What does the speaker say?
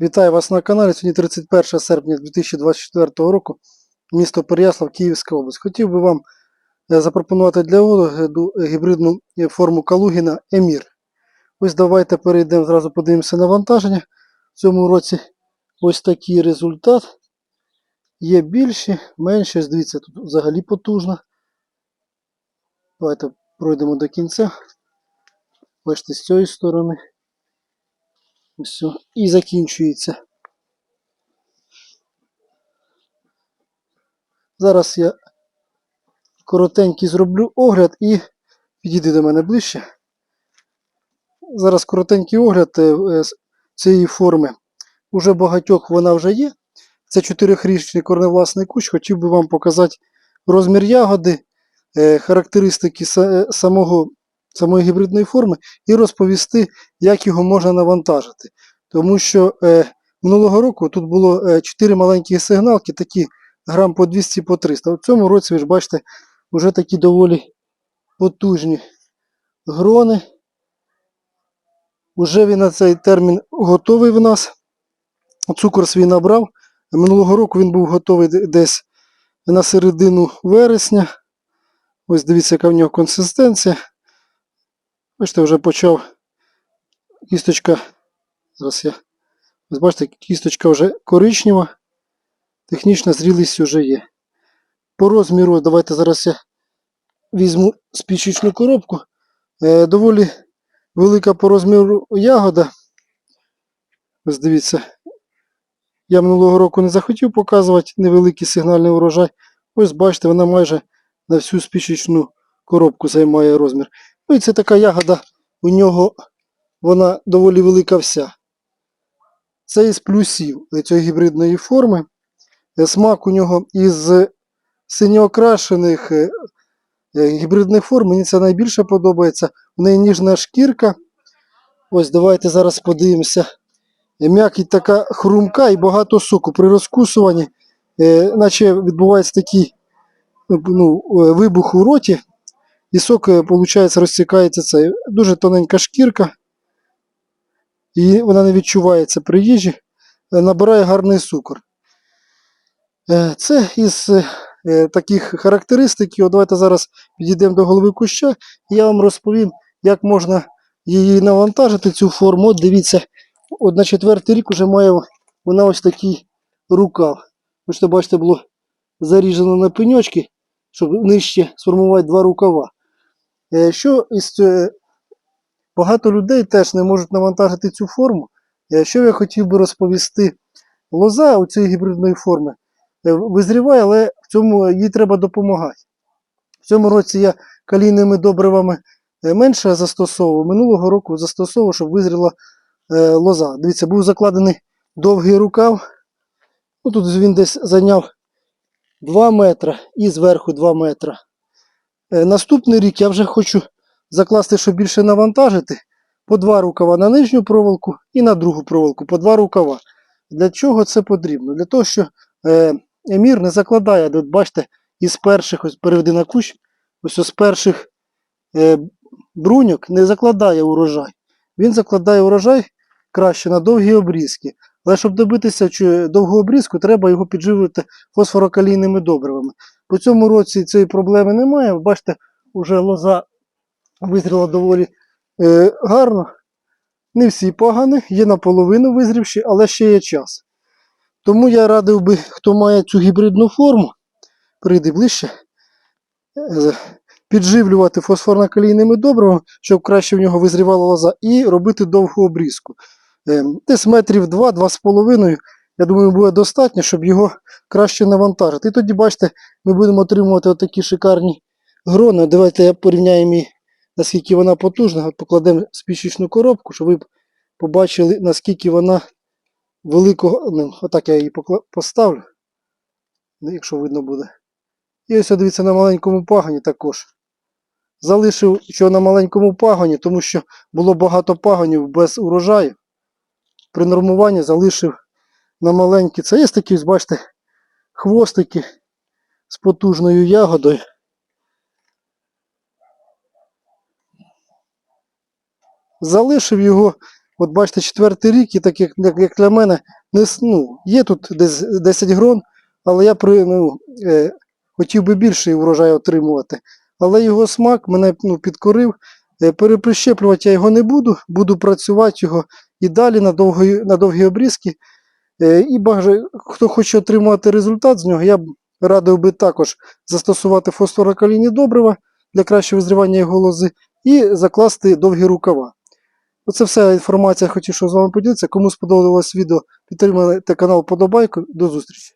Вітаю вас на каналі. Сьогодні 31 серпня 2024 року. Місто Переяслав, Київська область. Хотів би вам е, запропонувати для огляду гібридну е, форму Калугіна Емір. Ось давайте перейдемо, зразу подивимося навантаження. В цьому році ось такий результат. Є більші, менші. Дивіться, тут взагалі потужно. Давайте пройдемо до кінця. Бачите, з цієї сторони. Все. І закінчується. Зараз я коротенький зроблю огляд і підійди до мене ближче. Зараз коротенький огляд е, е, цієї форми. Уже багатьох вона вже є. Це чотирьохрічний корневласний кущ. Хотів би вам показати розмір ягоди, е, характеристики самого, самої гібридної форми і розповісти, як його можна навантажити. Тому що е, минулого року тут було е, 4 маленькі сигналки, такі грам по 200 по 300. В цьому році, ви ж бачите, вже такі доволі потужні грони. Уже він на цей термін готовий в нас. Цукор свій набрав. Минулого року він був готовий десь на середину вересня. Ось дивіться, яка в нього консистенція. Бачите, вже почав кісточка. Зараз я. Ось бачите, кісточка вже коричнева. Технічна зрілість вже є. По розміру, давайте зараз я візьму спічечну коробку. Е, доволі велика по розміру ягода. Ось дивіться. Я минулого року не захотів показувати невеликий сигнальний урожай. Ось бачите, вона майже на всю спічечну коробку займає розмір. Ну і це така ягода, у нього вона доволі велика вся. Це із плюсів цієї гібридної форми. Е, Смак у нього із синьоокрашених е, е, гібридних форм. Мені це найбільше подобається. У неї ніжна шкірка. Ось давайте зараз подивимося. М'якіть така хрумка і багато соку. При розкусуванні, наче відбувається такий ну, е, вибух у роті. І сок, виходить, розсікається це. Дуже тоненька шкірка. І вона не відчувається при їжі. Е, Набирає гарний цукор. Е, Це із е, таких характеристик. Давайте зараз підійдемо до голови куща, і я вам розповім, як можна її навантажити, цю форму. От дивіться, от на четвертий рік вже має вона ось такий рукав. Бачите, бачите, було заріжено на пеньочки, щоб нижче сформувати два рукава. Е, Що із е, багато людей теж не можуть навантажити цю форму. Е, Що я хотів би розповісти? Лоза у цієї гібридної форми визріває, але в цьому їй треба допомагати. В цьому році я калійними добривами менше застосовував. Минулого року застосовував, щоб визріла лоза. Дивіться, був закладений довгий рукав. Ну, тут він десь зайняв 2 метри і зверху 2 метри. Е, Наступний рік я вже хочу закласти, щоб більше навантажити, по два рукава на нижню проволоку і на другу проволоку, по два рукава. Для чого це потрібно? Для того, що е, емір не закладає, от бачите, із перших, ось переведи на кущ, ось з перших е, бруньок не закладає урожай. Він закладає урожай краще на довгі обрізки. Але щоб добитися довгого обрізку, треба його підживлювати фосфорокалійними добривами. По цьому році цієї проблеми немає. Бачите, вже лоза визріла доволі е, гарно. Не всі погані, є наполовину визрівші, але ще є час. Тому я радив би, хто має цю гібридну форму, прийди ближче, е, підживлювати фосфорно-калійними добривами, щоб краще в нього визрівала лоза, і робити довгу обрізку. Е, Десь метрів 2-2,5, я думаю, буде достатньо, щоб його краще навантажити. І тоді, бачите, ми будемо отримувати отакі шикарні грони. Давайте я порівняємо її, наскільки вона потужна. Покладемо спічечну коробку, щоб ви побачили, наскільки вона великого. Ну, отак я її поставлю, ну, якщо видно буде. І ось дивіться на маленькому пагоні також. Залишив що на маленькому пагоні, тому що було багато пагонів без урожаю. При нормуванні залишив на маленькі. Це є такі, бачите, хвостики з потужною ягодою. Залишив його От бачите, четвертий рік, і так як, як, як для мене, не, ну, є тут десь 10 грон, але я при, ну, е, хотів би більший урожай отримувати. Але його смак мене ну, підкорив. Е, переприщеплювати я його не буду, буду працювати його і далі на, довгі, на довгі обрізки. Е, і бажаю, хто хоче отримати результат з нього, я б радив би також застосувати фосфорокалійні добрива для кращого визрівання його лози і закласти довгі рукава. Оце вся інформація, хотів що з вами поділитися. Кому сподобалось відео, підтримайте канал подобайку. До зустрічі!